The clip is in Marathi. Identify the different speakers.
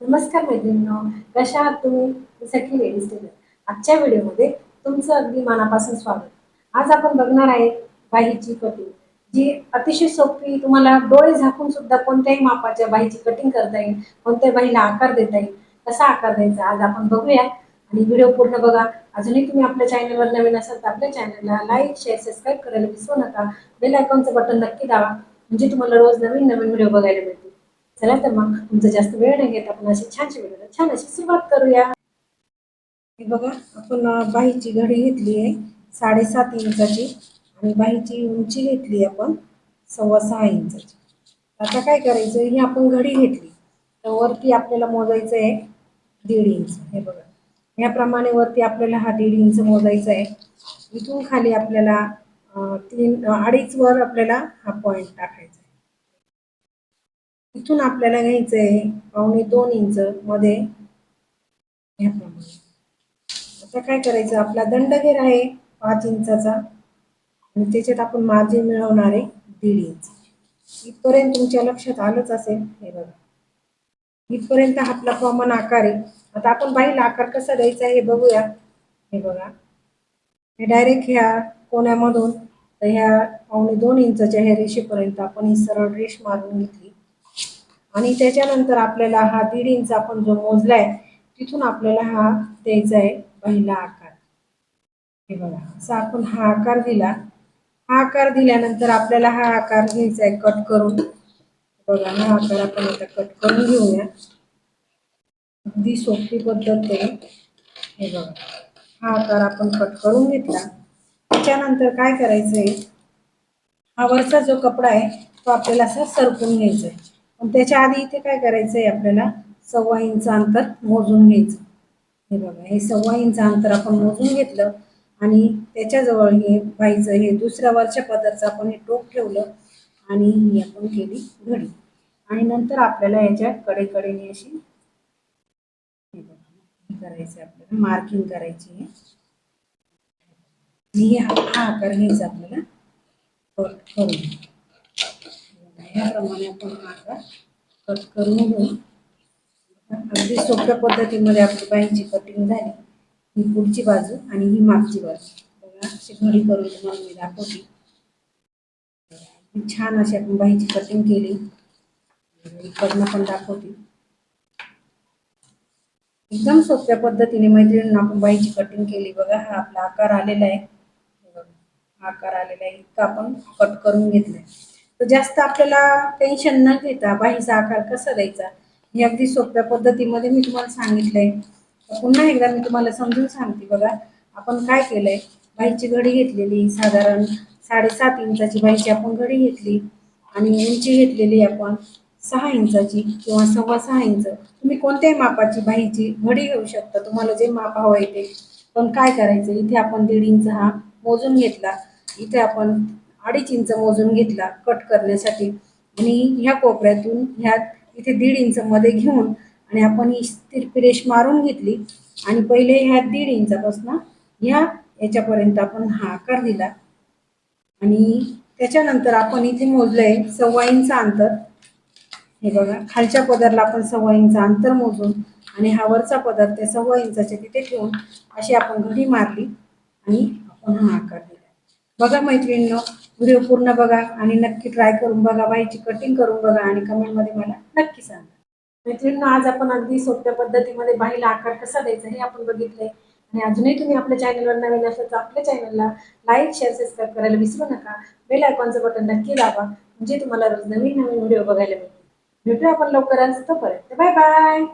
Speaker 1: नमस्कार मैत्रिणींनो कशा आहात तुम्ही? सखी लेडीज टेलर आजच्या व्हिडिओमध्ये तुमचं अगदी मनापासून स्वागत. आज आपण बघणार आहे बाहीची कटिंग जी अतिशय सोपी तुम्हाला डोळे झाकून सुद्धा कोणत्याही मापाच्या बाहीची कटिंग करता येईल कोणत्याही बाहीला आकार देता येईल कसा आकार द्यायचा आज आपण बघूया. आणि व्हिडिओ पूर्ण बघा. अजूनही तुम्ही आपल्या चॅनलवर नवीन असाल तर आपल्या चॅनलला लाईक शेअर सबस्क्राईब करायला विसरू नका. बेल आयकॉनचं बटन नक्की दावा म्हणजे तुम्हाला रोज नवीन नवीन व्हिडिओ बघायला मिळतील. चला तर मग तुमचा जास्त वेळ नाही घेत आपण अशी छानशी व्हिडिओ छान अशी सुरुवात करूया. हे बघा आपण बाईची बाहीची घडी घेतली आहे साडेसात इंचाची आणि बाहीची उंची घेतली आपण सव्वा सहा इंचाची. आता काय करायचं ही आपण घडी घेतली. तर वरती आपल्याला मोजायचं आहे दीड इंच हे बघा. याप्रमाणे वरती आपल्याला हा दीड इंच मोजायचा आहे. इथून खाली आपल्याला तीन अडीच वर आपल्याला हा पॉईंट टाकायचा इथून आपल्याला घ्यायचं आहे पावणे दोन इंच मध्ये. ह्याप्रमाणे आता काय करायचं? आपला दंडघेर आहे पाच इंचाचा. आणि त्याच्यात आपण मार्जिन मिळवणार आहे दीड इंच. इथपर्यंत तुमच्या लक्षात आलंच असेल हे बघा. इथपर्यंत आपला कॉमन आकार आहे. आता आपण बाईला आकार कसा द्यायचा हे बघूया. हे बघा. हे डायरेक्ट ह्या कोण्यामधून तर ह्या पावणे दोन इंचच्या ह्या रेषेपर्यंत आपण ही सरळ रेष मारून घेतली. आणि त्याच्यानंतर आपल्याला हा दीड इंच आपण जो मोजलाय तिथून आपल्याला हा द्यायचा आहे पहिला आकार. हे बघा असा आपण हा आकार दिला. हा आकार दिल्यानंतर आपल्याला हा आकार घ्यायचा आहे कट करून. बघा हा आकार आपण आता कट करून घेऊया. अगदी सोपी पद्धत आहे. हे बघा हा आकार आपण कट करून घेतला. त्याच्यानंतर काय करायचं आहे हा वरचा जो कपडा आहे तो आपल्याला असा सरकून घ्यायचा आहे. पण त्याच्या आधी इथे काय करायचं आहे आपल्याला? सव्वा इंच अंतर मोजून घ्यायचं. हे बघा हे सव्वा इंच अंतर आपण मोजून घेतलं आणि त्याच्याजवळ हे व्हायचं हे दुसऱ्या वरच्या पदरचं आपण हे टोक ठेवलं आणि ही आपण केली घडी. आणि नंतर आपल्याला याच्या कडेकडेने अशी हे बघा, करायचं आहे आपल्याला मार्किंग करायची आहे. आणि हा हा आकार घ्यायचा आपल्याला. करू करून याप्रमाणे आपण हा आकार कट करून घेऊ. अगदी सोप्या पद्धतीमध्ये आपली बाईंची कटिंग झाली. ही पुढची बाजू आणि ही मागची बाजू. बघा अशी घडी करून तुम्हाला मी दाखवते. छान अशी आपण बाईची कटिंग केली. इकडनं पण दाखवते. एकदम सोप्या पद्धतीने मैत्रिणींना आपण बाईची कटिंग केली. बघा हा आपला आकार आलेला आहे. आकार आलेला आहे. इतका आपण कट करून घेतलाय. तर जास्त आपल्याला टेन्शन न घेता बाहीचा आकार कसा द्यायचा? हे अगदी सोप्या पद्धतीमध्ये मी तुम्हाला सांगितलंय. पुन्हा एकदा मी तुम्हाला समजून सांगते बघा. आपण काय केलंय? बाईची घडी घेतलेली साधारण साडेसात इंचाची बाईची आपण घडी घेतली आणि उंची घेतलेली आपण सहा इंचाची किंवा सव्वा सहा इंच. तुम्ही कोणत्याही मापाची बाईची घडी घेऊ शकता. तुम्हाला जे माप हवं आहे ते. पण काय करायचं? इथे आपण दीड इंच हा मोजून घेतला. इथे आपण अडीच इंच मोजून घेतला कट करण्यासाठी. आणि ह्या कोपऱ्यातून ह्या इथे दीड इंच मध्ये घेऊन आणि आपण ही तिरपिरेश मारून घेतली. आणि पहिले ह्या दीड इंचापासून ह्या याच्यापर्यंत आपण हा आकार दिला. आणि त्याच्यानंतर आपण इथे मोजलंय सव्वा इंच अंतर. हे बघा खालच्या पदरला आपण सव्वा इंच अंतर मोजून आणि हा वरचा पदर त्या सव्वा इंचाच्या तिथे ठेवून अशी आपण घडी मारली आणि आपण हा आकार दिला. बघा मैत्रिणींनो व्हिडिओ पूर्ण बघा आणि नक्की ट्राय करून बघा बाईची कटिंग करून बघा आणि कमेंटमध्ये मला नक्की सांगा. मैत्रिणींना आज आपण अगदी सोप्या पद्धतीमध्ये बाईला आकार कसा द्यायचा हे आपण बघितलंय. आणि अजूनही तुम्ही आपल्या चॅनलवर नवीन असाल तर आपल्या चॅनलला लाईक शेअर सबस्क्राईब करायला विसरू नका. बेल आयकॉनचं बटन नक्की दाबा म्हणजे तुम्हाला रोज नवीन नवीन व्हिडिओ बघायला मिळतील. भेटूया आपण लवकरच तोपर्यंत. Bye bye